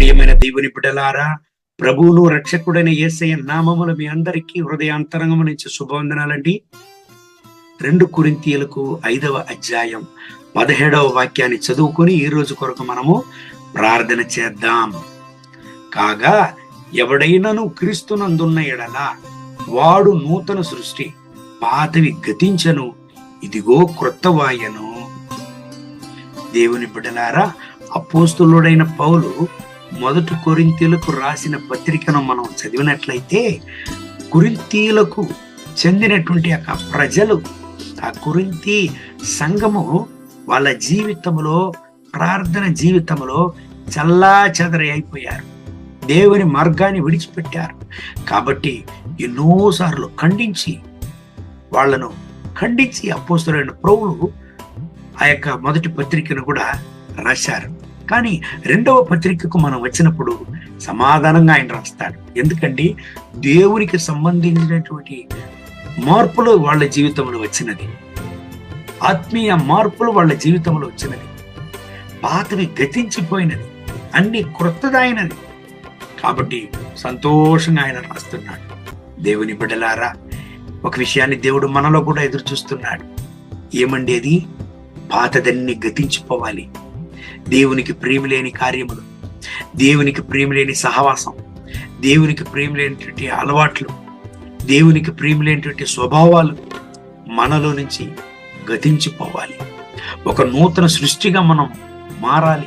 ప్రియమైన దేవుని బిడ్డలారా ప్రభువును రక్షకుడైన యేసయ్య నామములు మీ అందరికీ హృదయాంతరంగం నుంచి శుభవందనాలండి. రెండు కురింతీయులకు ఐదవ అధ్యాయం పదిహేడవ వాక్యాన్ని చదువుకొని ఈ రోజు కొరకు మనము ప్రార్థన చేద్దాం. కాగా ఎవడైనను క్రీస్తునందున్న ఎడల వాడు నూతన సృష్టి పాతవి గతించను ఇదిగో క్రొత్త వాయను. దేవుని బిడ్డలారా అపోస్తులుడైన పౌలు మొదటి కొరింతీలకు రాసిన పత్రికను మనం చదివినట్లయితే కురింతీలకు చెందినటువంటి యొక్క ప్రజలు ఆ కురింతి సంఘము వాళ్ళ జీవితంలో ప్రార్థన జీవితంలో చల్లా చెదరి అయిపోయారు. దేవుని మార్గాన్ని విడిచిపెట్టారు. కాబట్టి ఎన్నోసార్లు ఖండించి వాళ్ళను ఖండించి అపోస్తులైన ప్రభువు ఆ యొక్క మొదటి పత్రికను కూడా రాశారు. కానీ రెండవ పత్రికకు మనం వచ్చినప్పుడు సమాధానంగా ఆయన రాస్తాడు. ఎందుకండి? దేవునికి సంబంధించినటువంటి మార్పులు వాళ్ళ జీవితంలో వచ్చినది. ఆత్మీయ మార్పులు వాళ్ళ జీవితంలో వచ్చినది. పాతవి గతించిపోయినది. అన్ని క్రొత్తదైనది కాబట్టి సంతోషంగా ఆయన రాస్తున్నాడు. దేవుని బిడ్డలారా ఒక విషయాన్ని దేవుడు మనలో కూడా ఎదురు చూస్తున్నాడు ఏమండి అది? పాతదన్ని గతించిపోవాలి. దేవునికి ప్రేమ లేని కార్యములు దేవునికి ప్రేమ లేని సహవాసం దేవునికి ప్రేమలేనటువంటి అలవాట్లు దేవునికి ప్రేమలేనటువంటి స్వభావాలు మనలో నుంచి గతించిపోవాలి. ఒక నూతన సృష్టిగా మనం మారాలి.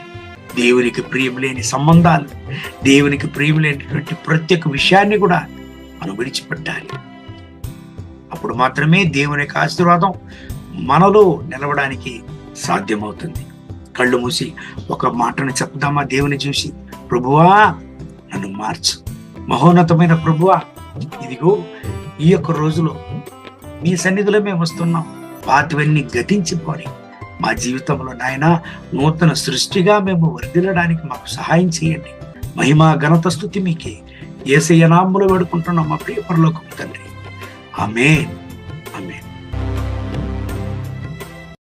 దేవునికి ప్రేమలేని సంబంధాలు దేవునికి ప్రేమలేనటువంటి ప్రతి ఒక్క విషయాన్ని కూడా మనం విడిచిపెట్టాలి. అప్పుడు మాత్రమే దేవుని యొక్క ఆశీర్వాదం మనలో నిలవడానికి సాధ్యమవుతుంది. కళ్ళు మూసి ఒక మాటను చెప్దామా దేవుని చూసి? ప్రభువా నన్ను మార్చు. మహోన్నతమైన ప్రభువా ఇదిగో ఈ యొక్క రోజులో మీ సన్నిధిలో మేము వస్తున్నాం. పాతవన్నీ గతించిపోని మా జీవితంలో నాయన నూతన సృష్టిగా మేము వర్ధిల్లడానికి మాకు సహాయం చేయండి. మహిమా ఘనత స్థుతి మీకే ఏసయ్య వేడుకుంటున్నాం మా ప్రియ పరలోకం తండ్రి. ఆమె ఆమె